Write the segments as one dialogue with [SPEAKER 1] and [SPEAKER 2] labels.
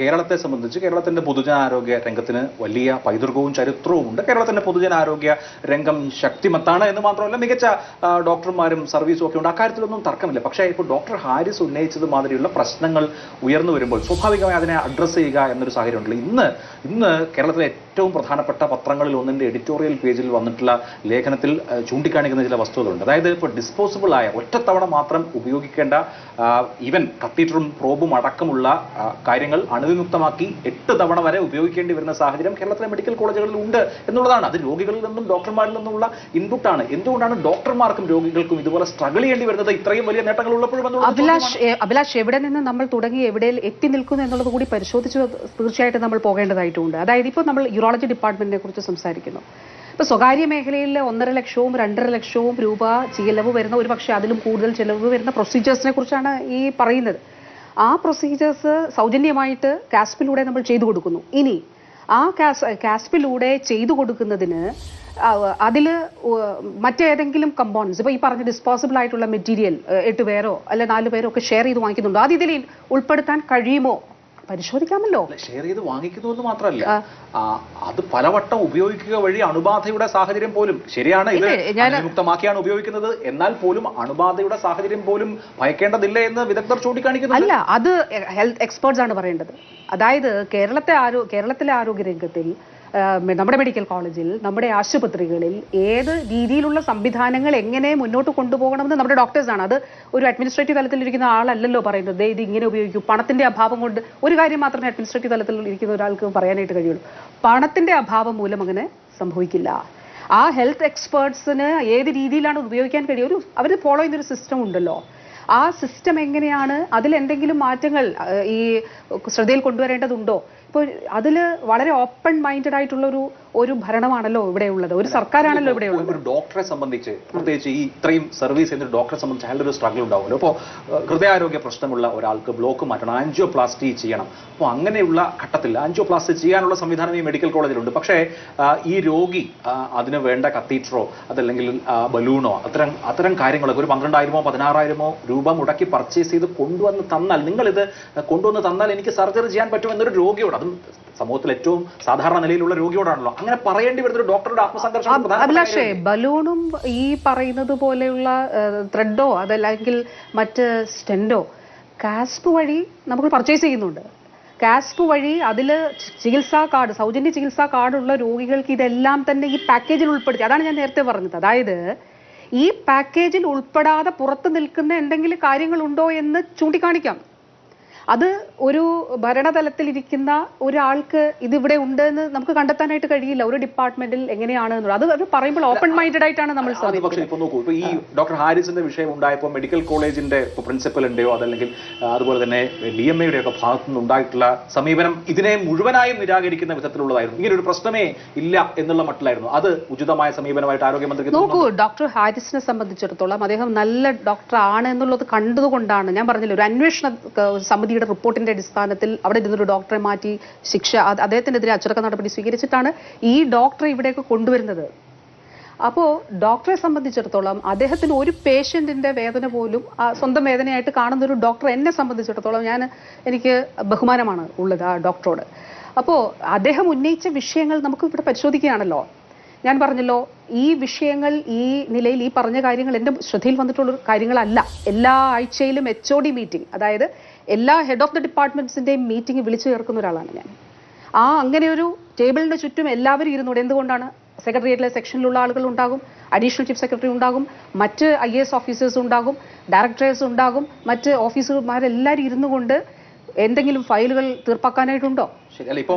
[SPEAKER 1] കേരളത്തെ സംബന്ധിച്ച് കേരളത്തിന്റെ പൊതുജനാരോഗ്യ രംഗത്തിന് വലിയ പൈതൃകവും ചരിത്രവും ഉണ്ട്. കേരളത്തിന്റെ പൊതുജനാരോഗ്യ രംഗം ശക്തിമത്താണ് എന്ന് മാത്രമല്ല മികച്ച ഡോക്ടർമാരും സർവീസും ഒക്കെ ഉണ്ട്. അക്കാര്യത്തിലൊന്നും തർക്കമില്ല. പക്ഷേ ഇപ്പോൾ ഡോക്ടർ ഹാരിസ് ഉന്നയിച്ചത് മാതിരിയുള്ള പ്രശ്നങ്ങൾ ഉയർന്നു വരുമ്പോൾ സ്വാഭാവികമായി അതിനെ അഡ്രസ്സ് ചെയ്യുക എന്നൊരു സാഹചര്യം ഉണ്ടല്ലോ. ഇന്ന് ഇന്ന് കേരളത്തിലെ ഏറ്റവും പ്രധാനപ്പെട്ട പത്രങ്ങളിൽ ഒന്നിന്റെ എഡിറ്റോറിയൽ പേജിൽ വന്നിട്ടുള്ള ലേഖനത്തിൽ ചൂണ്ടിക്കാണിക്കുന്ന ചില വസ്തുതകളുണ്ട്. അതായത് ഇപ്പോൾ ഡിസ്പോസിബിൾ ആയ ഒറ്റത്തവണ മാത്രം ഉപയോഗിക്കേണ്ട ഈവൻ കത്തീറ്ററും പ്രോബും അടക്കമുള്ള കാര്യങ്ങൾ കാര്യങ്ങൾ അണുവിമുക്തമാക്കി എട്ട് തവണ വരെ ഉപയോഗിക്കേണ്ടി വരുന്ന സാഹചര്യം കേരളത്തിലെ മെഡിക്കൽ കോളേജുകളിൽ ഉണ്ട് എന്നുള്ളതാണ്. അത് രോഗികളിൽ നിന്നും ഡോക്ടർമാരിൽ നിന്നുമുള്ള ഇൻപുട്ടാണ്. എന്തുകൊണ്ടാണ് ഡോക്ടർമാർക്കും രോഗികൾക്കും ഇതുപോലെ സ്ട്രഗിൾ ചെയ്യേണ്ടി വരുന്നത്? ഇത്രയും വലിയ നേട്ടങ്ങൾ ഉള്ളപ്പോഴും
[SPEAKER 2] അഭിലാഷ് അഭിലാഷ് എവിടെ നിന്ന് നമ്മൾ തുടങ്ങി എവിടെ എത്തി നിൽക്കുന്നു എന്നുള്ളത് കൂടി പരിശോധിച്ച് തീർച്ചയായിട്ടും നമ്മൾ പോകേണ്ടതായിട്ടുണ്ട്. അതായത് ഇപ്പോൾ നമ്മൾ യൂറോളജി ഡിപ്പാർട്ട്മെന്റിനെ കുറിച്ച് സംസാരിക്കുന്നു. ഇപ്പൊ സ്വകാര്യ മേഖലയിൽ ഒന്നര ലക്ഷവും രണ്ടര ലക്ഷവും രൂപ ചിലവ് വരുന്ന ഒരു പക്ഷേ അതിലും കൂടുതൽ ചിലവ് വരുന്ന പ്രൊസീജിയേഴ്സിനെ കുറിച്ചാണ് ഈ പറയുന്നത്. ആ പ്രൊസീജിയേഴ്സ് സൗജന്യമായിട്ട് കാസ്പിലൂടെ നമ്മൾ ചെയ്തു കൊടുക്കുന്നു. ഇനി ആ കാസ് കാസ്പിലൂടെ ചെയ്തു കൊടുക്കുന്നതിന് അതിൽ മറ്റേതെങ്കിലും കമ്പോണൻസ് ഇപ്പോൾ ഈ പറഞ്ഞ ഡിസ്പോസിബിൾ ആയിട്ടുള്ള മെറ്റീരിയൽ എട്ട് പേരോ അല്ലെ നാല് പേരോ ഒക്കെ ഷെയർ ചെയ്ത് വാങ്ങിക്കുന്നുണ്ടോ? അത് ഇതിൽ ഉൾപ്പെടുത്താൻ കഴിയുമോ? പരിശോധിക്കാമല്ലോ.
[SPEAKER 1] ഷെയർ ചെയ്ത് വാങ്ങിക്കുന്നു എന്ന് മാത്രമല്ല അത് പലവട്ടം ഉപയോഗിക്കുക വഴി അണുബാധയുടെ സാഹചര്യം പോലും ശരിയാണ് ഇത് മുക്തമാക്കിയാണ് ഉപയോഗിക്കുന്നത്. എന്നാൽ പോലും അണുബാധയുടെ സാഹചര്യം പോലും ഭയക്കേണ്ടതില്ല എന്ന് വിദഗ്ധർ ചൂണ്ടിക്കാണിക്കുന്നു
[SPEAKER 2] അല്ല അത് ഹെൽത്ത് എക്സ്പേർട്സ് ആണ് പറയേണ്ടത്. അതായത് കേരളത്തെ ആരോ കേരളത്തിലെ ആരോഗ്യ രംഗത്തിൽ നമ്മുടെ മെഡിക്കൽ കോളേജിൽ നമ്മുടെ ആശുപത്രികളിൽ ഏത് രീതിയിലുള്ള സംവിധാനങ്ങൾ എങ്ങനെ മുന്നോട്ട് കൊണ്ടുപോകണമെന്ന് നമ്മുടെ ഡോക്ടേഴ്സാണ് അത് ഒരു അഡ്മിനിസ്ട്രേറ്റീവ് തലത്തിലിരിക്കുന്ന ആളല്ലല്ലോ പറയുന്നത്. ഇത് ഇങ്ങനെ ഉപയോഗിക്കൂ. പണത്തിന്റെ അഭാവം കൊണ്ട് ഒരു കാര്യം മാത്രമേ അഡ്മിനിസ്ട്രേറ്റീവ് തലത്തിൽ ഇരിക്കുന്ന ഒരാൾക്ക് പറയാനായിട്ട് കഴിയുള്ളൂ. പണത്തിന്റെ അഭാവം മൂലം അങ്ങനെ സംഭവിക്കില്ല. ആ ഹെൽത്ത് എക്സ്പേർട്സിന് ഏത് രീതിയിലാണ് ഉപയോഗിക്കാൻ കഴിയും ഒരു അവർ ഫോളോ ചെയ്യുന്ന ഒരു സിസ്റ്റം ഉണ്ടല്ലോ. ആ സിസ്റ്റം എങ്ങനെയാണ്? അതിൽ എന്തെങ്കിലും മാറ്റങ്ങൾ ഈ ശ്രദ്ധയിൽ കൊണ്ടുവരേണ്ടതുണ്ടോ? ഇപ്പോൾ അതിൽ വളരെ ഓപ്പൺ മൈൻഡഡ് ആയിട്ടുള്ള ഒരു ഒരു ഭരണമാണല്ലോ ഇവിടെ ഉള്ളത് ഒരു സർക്കാരാണല്ലോ ഇവിടെ ഉള്ളത്
[SPEAKER 1] ഒരു ഡോക്ടറെ സംബന്ധിച്ച് പ്രത്യേകിച്ച് ഈ ഇത്രയും സർവീസ് ചെയ്യുന്ന ഡോക്ടറെ സംബന്ധിച്ച് അയാളുടെ ഒരു സ്ട്രഗിൾ ഉണ്ടാവുമല്ലോ. അപ്പോൾ ഹൃദയാരോഗ്യ പ്രശ്നമുള്ള ഒരാൾക്ക് ബ്ലോക്ക് മാറ്റണം ആൻജിയോപ്ലാസ്റ്റി ചെയ്യണം. അപ്പോൾ അങ്ങനെയുള്ള ഘട്ടത്തിൽ ആൻജിയോപ്ലാസ്റ്റി ചെയ്യാനുള്ള സംവിധാനം ഈ മെഡിക്കൽ കോളേജിലുണ്ട് പക്ഷേ ഈ രോഗി അതിന് വേണ്ട കത്തീറ്ററോ അതല്ലെങ്കിൽ ബലൂണോ അത്തരം അത്തരം കാര്യങ്ങളൊക്കെ ഒരു പന്ത്രണ്ടായിരമോ പതിനാറായിരമോ രൂപ മുടക്കി പർച്ചേസ് ചെയ്ത് കൊണ്ടുവന്ന് തന്നാൽ നിങ്ങളിത് കൊണ്ടുവന്ന് തന്നാൽ എനിക്ക് സർജറി ചെയ്യാൻ പറ്റുമെന്നൊരു രോഗിയോട് അതും സമൂഹത്തിൽ ഏറ്റവും സാധാരണ നിലയിലുള്ള രോഗിയോടാണല്ലോ. അങ്ങനെ പറയേണ്ടി വരുന്ന ഒരു ഡോക്ടറുടെ ആത്മസംഘർഷം
[SPEAKER 2] അഭിലാഷേ ബലൂണും ഈ പറയുന്നത് പോലെയുള്ള ത്രെഡോ അതല്ലെങ്കിൽ മറ്റ് സ്റ്റെൻഡോ കാസ്പ് വഴി നമുക്ക് പർച്ചേസ് ചെയ്യുന്നുണ്ട്. കാസ്പ് വഴി അതിൽ ചികിത്സാ കാർഡ് സൗജന്യ ചികിത്സാ കാർഡുള്ള രോഗികൾക്ക് ഇതെല്ലാം തന്നെ ഈ പാക്കേജിൽ ഉൾപ്പെടുത്തി. അതാണ് ഞാൻ നേരത്തെ പറഞ്ഞത്. അതായത് ഈ പാക്കേജിൽ ഉൾപ്പെടാതെ പുറത്ത് നിൽക്കുന്ന എന്തെങ്കിലും കാര്യങ്ങളുണ്ടോ എന്ന് ചൂണ്ടിക്കാണിക്കാം. അത് ഒരു ഭരണതലത്തിൽ ഇരിക്കുന്ന ഒരാൾക്ക് ഇതിവിടെ ഉണ്ട് എന്ന് നമുക്ക് കണ്ടെത്താനായിട്ട് കഴിയില്ല. ഒരു ഡിപ്പാർട്ട്മെന്റിൽ എങ്ങനെയാണ് എന്നുള്ളത്. അത് അത് പറയുമ്പോൾ ഓപ്പൺ മൈൻഡഡ് ആയിട്ടാണ് നമ്മൾ
[SPEAKER 1] പക്ഷേ ഇപ്പൊ നോക്കൂ ഇപ്പൊ ഈ ഡോക്ടർ ഹാരിസിന്റെ വിഷയം ഉണ്ടായപ്പോൾ മെഡിക്കൽ കോളേജിന്റെ പ്രിൻസിപ്പലിന്റെയോ അതല്ലെങ്കിൽ അതുപോലെ തന്നെ ഡി എം എയുടെ ഒക്കെ ഭാഗത്തു നിന്ന് ഉണ്ടായിട്ടുള്ള സമീപനം ഇതിനെ മുഴുവനായും നിരാകരിക്കുന്ന വിധത്തിലുള്ളതായിരുന്നു. ഇങ്ങനെ ഒരു പ്രശ്നമേ ഇല്ല എന്നുള്ള മട്ടിലായിരുന്നു. അത് ഉചിതമായ സമീപനമായിട്ട് ആരോഗ്യമന്ത്രി
[SPEAKER 2] നോക്കൂ ഡോക്ടർ ഹാരിസിനെ സംബന്ധിച്ചിടത്തോളം അദ്ദേഹം നല്ല ഡോക്ടർ ആണ് എന്നുള്ളത് കണ്ടതുകൊണ്ടാണ് ഞാൻ പറഞ്ഞില്ല ഒരു അന്വേഷണ ക- സമിതിയുടെ റിപ്പോർട്ടിന്റെ അടിസ്ഥാനത്തിൽ അവിടെ ഇരുന്നൊരു ഡോക്ടറെ മാറ്റി ശിക്ഷ അദ്ദേഹത്തിനെതിരെ അച്ചടക്ക നടപടി സ്വീകരിച്ചിട്ടാണ് ഈ ഡോക്ടറെ ഇവിടേക്ക് കൊണ്ടുവരുന്നത്. അപ്പോൾ ഡോക്ടറെ സംബന്ധിച്ചിടത്തോളം അദ്ദേഹത്തിന് ഒരു പേഷ്യന്റിന്റെ വേദന പോലും സ്വന്തം വേദനയായിട്ട് കാണുന്ന ഒരു ഡോക്ടർ എന്നെ സംബന്ധിച്ചിടത്തോളം ഞാൻ എനിക്ക് ബഹുമാനമാണ് ഉള്ളത് ആ ഡോക്ടറോട്. അപ്പോൾ അദ്ദേഹം ഉന്നയിച്ച വിഷയങ്ങൾ നമുക്ക് ഇവിടെ പരിശോധിക്കുകയാണല്ലോ. ഞാൻ പറഞ്ഞല്ലോ ഈ വിഷയങ്ങൾ ഈ നിലയിൽ ഈ പറഞ്ഞ കാര്യങ്ങൾ എന്റെ ശ്രദ്ധയിൽ വന്നിട്ടുള്ള കാര്യങ്ങളല്ല. എല്ലാ ആഴ്ചയിലും എച്ച് ഒ ഡി മീറ്റിംഗ് അതായത് എല്ലാ ഹെഡ് ഓഫ് ദി ഡിപ്പാർട്ട്മെന്റ്സിന്റെയും മീറ്റിംഗ് വിളിച്ചു ചേർക്കുന്ന ഒരാളാണ് ഞാൻ. ആ അങ്ങനെ ഒരു ടേബിളിന്റെ ചുറ്റും എല്ലാവരും ഇരുന്നൂടെ എന്തുകൊണ്ടാണ്? സെക്രട്ടേറിയറ്റിലെ സെക്ഷനിലുള്ള ആളുകൾ ഉണ്ടാകും അഡീഷണൽ ചീഫ് സെക്രട്ടറി ഉണ്ടാകും മറ്റ് ഐ എസ് ഓഫീസേഴ്സ് ഉണ്ടാകും ഡയറക്ടേഴ്സ് ഉണ്ടാകും മറ്റ് ഓഫീസർമാരെല്ലാവരും ഇരുന്നു കൊണ്ട് എന്തെങ്കിലും ഫയലുകൾ തീർപ്പാക്കാനായിട്ടുണ്ടോ?
[SPEAKER 1] ഇതിപ്പോ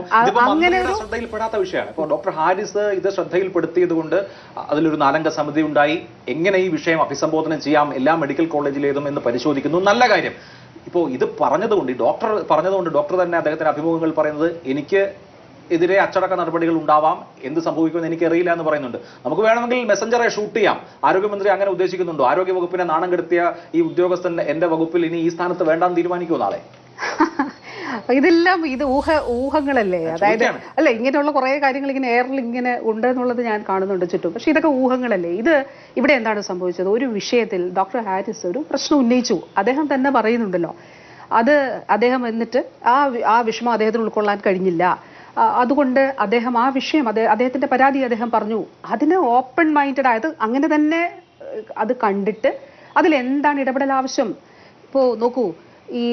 [SPEAKER 1] ശ്രദ്ധയിൽപ്പെടാത്ത വിഷയമാണ്. ഇപ്പോൾ ഡോക്ടർ ഹാരിസ് ഇത് ശ്രദ്ധയിൽപ്പെടുത്തിയത് കൊണ്ട് അതിലൊരു നാലംഗ സമിതി ഉണ്ടായി. എങ്ങനെ ഈ വിഷയം അഭിസംബോധന ചെയ്യാം? എല്ലാ മെഡിക്കൽ കോളേജിലേതും എന്ന് പരിശോധിക്കുന്നു. നല്ല കാര്യം. ഇപ്പോൾ ഇത് പറഞ്ഞതുകൊണ്ട് ഡോക്ടർ പറഞ്ഞതുകൊണ്ട് ഡോക്ടർ തന്നെ അദ്ദേഹത്തിന്റെ അഭിമുഖങ്ങൾ പറയുന്നത് എനിക്ക് എതിരെ അച്ചടക്ക നടപടികൾ ഉണ്ടാവാം. എന്ത് സംഭവിക്കുമെന്ന് എനിക്കറിയില്ല എന്ന് പറയുന്നുണ്ട്. നമുക്ക് വേണമെങ്കിൽ മെസ്സഞ്ചറെ ഷൂട്ട് ചെയ്യാം. ആരോഗ്യമന്ത്രി അങ്ങനെ ഉദ്ദേശിക്കുന്നുണ്ടോ? ആരോഗ്യ വകുപ്പിനെ നാണം കെടുത്തിയ ഈ ഉദ്യോഗസ്ഥൻ എന്റെ വകുപ്പിൽ ഇനി ഈ സ്ഥാനത്ത് വേണ്ടാന്ന് തീരുമാനിക്കുമോ നാളെ?
[SPEAKER 2] ഇതെല്ലാം ഇത് ഊഹ ഊഹങ്ങളല്ലേ? അതായത്. അല്ല ഇങ്ങനെയുള്ള കുറേ കാര്യങ്ങൾ ഇങ്ങനെ എയറിൽ ഇങ്ങനെ ഉണ്ട് എന്നുള്ളത് ഞാൻ കാണുന്നുണ്ട് ചുറ്റും. പക്ഷെ ഇതൊക്കെ ഊഹങ്ങളല്ലേ? ഇത് ഇവിടെ എന്താണ് സംഭവിച്ചത്? ഒരു വിഷയത്തിൽ ഡോക്ടർ ഹാരിസ് ഒരു പ്രശ്നം ഉന്നയിച്ചു. അദ്ദേഹം തന്നെ പറയുന്നുണ്ടല്ലോ. അത് അദ്ദേഹം എന്നിട്ട് ആ ആ വിഷമം അദ്ദേഹത്തിന് ഉൾക്കൊള്ളാൻ കഴിഞ്ഞില്ല. അതുകൊണ്ട് അദ്ദേഹം ആ വിഷയം അദ്ദേ അദ്ദേഹത്തിന്റെ പരാതി അദ്ദേഹം പറഞ്ഞു. അതിന് ഓപ്പൺ മൈൻഡഡ് ആയത് അങ്ങനെ തന്നെ അത് കണ്ടിട്ട് അതിൽ എന്താണ് ഇടപെടൽ ആവശ്യം? ഇപ്പോ നോക്കൂ ഈ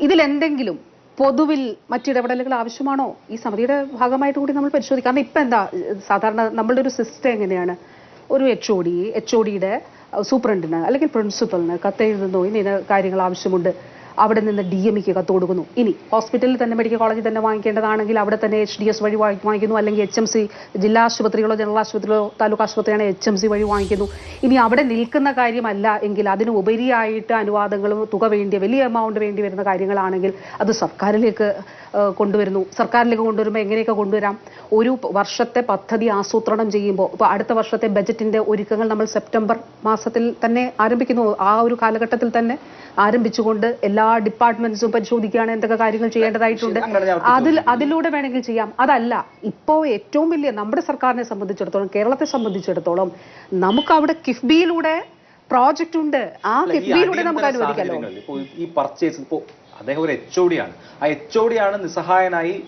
[SPEAKER 2] ഇതിലെന്തെങ്കിലും പൊതുവിൽ മറ്റിടപെടലുകൾ ആവശ്യമാണോ? ഈ സമിതിയുടെ ഭാഗമായിട്ട് കൂടി നമ്മൾ പരിശോധിക്കാം. കാരണം ഇപ്പം എന്താ സാധാരണ നമ്മളുടെ ഒരു സിസ്റ്റം എങ്ങനെയാണ്? ഒരു H O D H O ഡിയുടെ സൂപ്രണ്ടിന് അല്ലെങ്കിൽ പ്രിൻസിപ്പലിന് കത്തെഴുതുന്നു ഇന്ന കാര്യങ്ങൾ ആവശ്യമുണ്ട്. അവിടെ നിന്ന് ഡി എമ്മിക്ക് കത്ത് കൊടുക്കുന്നു ഇനി ഹോസ്പിറ്റലിൽ തന്നെ മെഡിക്കൽ കോളേജിൽ തന്നെ വാങ്ങിക്കേണ്ടതാണെങ്കിൽ അവിടെ തന്നെ എച്ച് ഡി എസ് വഴി വാങ്ങിക്കുന്നു. അല്ലെങ്കിൽ എച്ച് എം സി ജില്ലാ ആശുപത്രികളോ ജനറൽ ആശുപത്രികളോ താലൂക്ക് ആശുപത്രിയാണ് എച്ച് എം സി വഴി വാങ്ങിക്കുന്നു. ഇനി അവിടെ നിൽക്കുന്ന കാര്യമല്ല എങ്കിൽ അതിന് ഉപരിയായിട്ട് അനുവാദങ്ങളും തുക വേണ്ടിയ വലിയ എമൗണ്ട് വേണ്ടി വരുന്ന കാര്യങ്ങളാണെങ്കിൽ അത് സർക്കാരിലേക്ക് കൊണ്ടുവരുന്നു. സർക്കാരിലേക്ക് കൊണ്ടുവരുമ്പോൾ എങ്ങനെയൊക്കെ കൊണ്ടുവരാം? ഒരു വർഷത്തെ പദ്ധതി ആസൂത്രണം ചെയ്യുമ്പോൾ ഇപ്പോൾ അടുത്ത വർഷത്തെ ബജറ്റിന്റെ ഒരുക്കങ്ങൾ നമ്മൾ സെപ്റ്റംബർ മാസത്തിൽ തന്നെ ആരംഭിക്കുന്നു. ആ ഒരു കാലഘട്ടത്തിൽ തന്നെ ആരംഭിച്ചുകൊണ്ട് എല്ലാ ഡിപ്പാർട്ട്മെന്റ്സും പരിശോധിക്കുകയാണ് എന്തൊക്കെ കാര്യങ്ങൾ ചെയ്യേണ്ടതായിട്ടുണ്ട്. അതിൽ അതിലൂടെ വേണമെങ്കിൽ ചെയ്യാം. അതല്ല ഇപ്പോ ഏറ്റവും വലിയ നമ്മുടെ സർക്കാരിനെ സംബന്ധിച്ചിടത്തോളം കേരളത്തെ സംബന്ധിച്ചിടത്തോളം നമുക്ക് അവിടെ കിഫ്ബിയിലൂടെ പ്രോജക്റ്റ് ഉണ്ട്. ആ കിഫ്ബിയിലൂടെ നമുക്ക് അനുവദിക്കാമല്ലോ
[SPEAKER 1] ഈ പർച്ചേസ് ഇപ്പോൾ അദ്ദേഹം ഒരു എച്ച് ഒ ആണ്. ആ എച്ച് ഒ ആണ് നിസ്സഹായനായി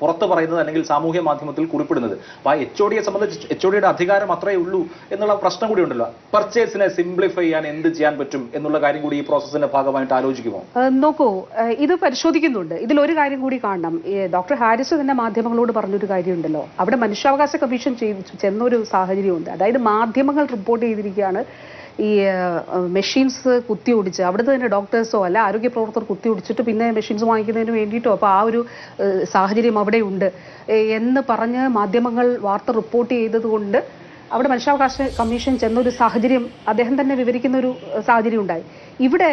[SPEAKER 1] പുറത്ത് പറയുന്നത് അല്ലെങ്കിൽ സാമൂഹ്യ മാധ്യമത്തിൽ കുറിപ്പിടുന്നത്. അപ്പൊ ആ എച്ച് ഒ ഡിയെ സംബന്ധിച്ച് എച്ച് ഒ ഡിയുടെ അധികാരം അത്രേ ഉള്ളൂ എന്നുള്ള പ്രശ്നം കൂടി ഉണ്ടല്ലോ. പർച്ചേസിനെ സിംപ്ലിഫൈ ചെയ്യാൻ എന്ത് ചെയ്യാൻ പറ്റും എന്നുള്ള കാര്യം കൂടി ഈ പ്രോസസ്സിന്റെ ഭാഗമായിട്ട് ആലോചിക്കുമോ?
[SPEAKER 2] നോക്കൂ. ഇത് പരിശോധിക്കുന്നുണ്ട്. ഇതിൽ ഒരു കാര്യം കൂടി കാണണം. ഡോക്ടർ ഹാരിസ് തന്നെ മാധ്യമങ്ങളോട് പറഞ്ഞൊരു കാര്യമുണ്ടല്ലോ. അവിടെ മനുഷ്യാവകാശ കമ്മീഷൻ ചെയ്ത് ചെന്നൊരു സാഹചര്യമുണ്ട്. അതായത് മാധ്യമങ്ങൾ റിപ്പോർട്ട് ചെയ്തിരിക്കുകയാണ്. ഈ മെഷീൻസ് കുത്തി ഒടിച്ച് അവിടുത്തെ തന്നെ ഡോക്ടേഴ്സോ അല്ല ആരോഗ്യ പ്രവർത്തകർ കുത്തി ഓടിച്ചിട്ട് പിന്നെ മെഷീൻസ് വാങ്ങിക്കുന്നതിന് വേണ്ടിയിട്ടോ അപ്പോൾ ആ ഒരു സാഹചര്യം അവിടെ ഉണ്ട് എന്ന് പറഞ്ഞ് മാധ്യമങ്ങൾ വാർത്ത റിപ്പോർട്ട് ചെയ്തതുകൊണ്ട് അവിടെ മനുഷ്യാവകാശ കമ്മീഷൻ ചെന്നൊരു സാഹചര്യം അദ്ദേഹം തന്നെ വിവരിക്കുന്ന ഒരു സാഹചര്യം ഉണ്ടായി ഇവിടെ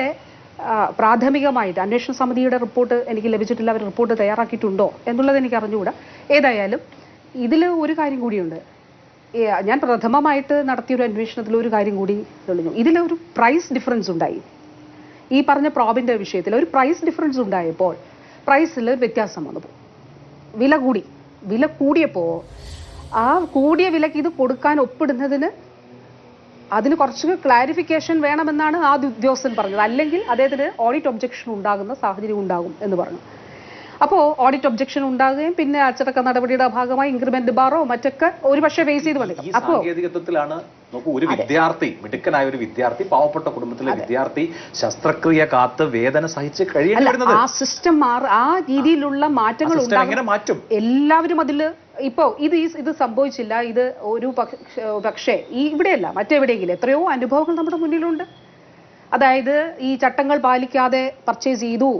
[SPEAKER 2] പ്രാഥമികമായിട്ട് അന്വേഷണ സമിതിയുടെ റിപ്പോർട്ട് എനിക്ക് ലഭിച്ചിട്ടില്ല. അവർ റിപ്പോർട്ട് തയ്യാറാക്കിയിട്ടുണ്ടോ എന്നുള്ളത് എനിക്ക് അറിഞ്ഞുകൂടാ. ഏതായാലും ഇതിൽ ഒരു കാര്യം കൂടിയുണ്ട്. ഞാൻ പ്രഥമമായിട്ട് നടത്തിയ ഒരു അന്വേഷണത്തിൽ ഒരു കാര്യം കൂടി തെളിഞ്ഞു. ഇതിലൊരു പ്രൈസ് ഡിഫറൻസ് ഉണ്ടായി. ഈ പറഞ്ഞ പ്രോബിന്റെ വിഷയത്തിൽ ഒരു പ്രൈസ് ഡിഫറൻസ് ഉണ്ടായപ്പോൾ പ്രൈസിൽ വ്യത്യാസം വന്നു. വില കൂടി. വില കൂടിയപ്പോൾ ആ കൂടിയ വിലക്ക് ഇത് കൊടുക്കാൻ ഒപ്പിടുന്നതിന് അതിന് കുറച്ച് ക്ലാരിഫിക്കേഷൻ വേണമെന്നാണ് ആ ഉദ്യോഗസ്ഥൻ പറഞ്ഞത്. അല്ലെങ്കിൽ അദ്ദേഹത്തിന് ഓഡിറ്റ് ഒബ്ജക്ഷൻ ഉണ്ടാകുന്ന സാഹചര്യം ഉണ്ടാകും എന്ന് പറഞ്ഞു. അപ്പോൾ ഓഡിറ്റ് ഒബ്ജക്ഷൻ ഉണ്ടാകുകയും പിന്നെ അച്ചടക്ക നടപടിയുടെ ഭാഗമായി ഇൻക്രിമെന്റ് ബാറോ മറ്റൊക്കെ ഒരുപക്ഷെ ഫേസ് ചെയ്ത്
[SPEAKER 1] ഈ
[SPEAKER 2] അപ്പോൾ
[SPEAKER 1] നോക്കൂ ഒരു വിദ്യാർത്ഥി മിടുക്കനായ ഒരു വിദ്യാർത്ഥി പാവപ്പെട്ട കുടുംബത്തിലെ വിദ്യാർത്ഥി ശസ്ത്രക്രിയ കാത്ത് വേദന സഹിച്ച് കഴിയേണ്ടി
[SPEAKER 2] ആ സിസ്റ്റം മാറും ആ രീതിയിലുള്ള മാറ്റങ്ങൾ
[SPEAKER 1] എങ്ങനെ മാറ്റും?
[SPEAKER 2] എല്ലാവരും അതിൽ ഇപ്പോ ഇത് ഇത് സംഭവിച്ചില്ല. ഇത് ഒരു പക്ഷേ ഈ ഇവിടെയല്ല മറ്റെവിടെയെങ്കിലും എത്രയോ അനുഭവങ്ങൾ നമ്മുടെ മുന്നിലുണ്ട്. അതായത് ഈ ചട്ടങ്ങൾ പാലിക്കാതെ പർച്ചേസ് ചെയ്തു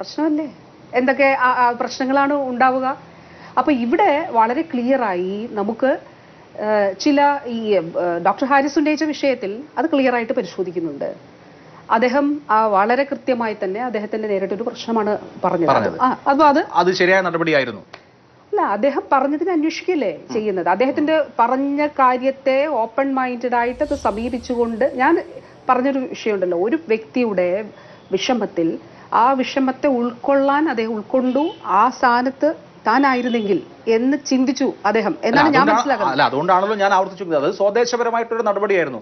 [SPEAKER 2] പ്രശ്നമല്ലേ? എന്തൊക്കെ പ്രശ്നങ്ങളാണ് ഉണ്ടാവുക? അപ്പൊ ഇവിടെ വളരെ ക്ലിയറായി നമുക്ക് ചില ഈ ഡോക്ടർ ഹാരിസ് ഉന്നയിച്ച വിഷയത്തിൽ അത് ക്ലിയർ ആയിട്ട് പരിശോധിക്കുന്നുണ്ട്. അദ്ദേഹം വളരെ കൃത്യമായി തന്നെ അദ്ദേഹത്തിന്റെ നേരിട്ടൊരു പ്രശ്നമാണ് പറഞ്ഞത്. അപ്പോൾ അത്
[SPEAKER 1] അത് ശരിയായ നടപടിയായിരുന്നു.
[SPEAKER 2] അല്ല അദ്ദേഹം പറഞ്ഞതിന് അന്വേഷിക്കല്ലേ ചെയ്യുന്നത്? അദ്ദേഹത്തിന്റെ പറഞ്ഞ കാര്യത്തെ ഓപ്പൺ മൈൻഡഡ് ആയിട്ട് അത് സമീപിച്ചുകൊണ്ട് ഞാൻ പറഞ്ഞൊരു വിഷയമുണ്ടല്ലോ. ഒരു വ്യക്തിയുടെ വിഷമത്തിൽ ആ വിഷമത്തെ ഉൾക്കൊള്ളാൻ അദ്ദേഹം ഉൾക്കൊണ്ടു ആ സ്ഥാനത്ത് താനായിരുന്നെങ്കിൽ എന്ന് ചിന്തിച്ചു അദ്ദേഹം. എന്നാണ് ഞാൻ മനസ്സിലാക്കുന്നത്.
[SPEAKER 1] അല്ല അതുകൊണ്ടാണല്ലോ ഞാൻ ആവർത്തിച്ചു അത് സ്വദേശപരമായിട്ടൊരു നടപടിയായിരുന്നു.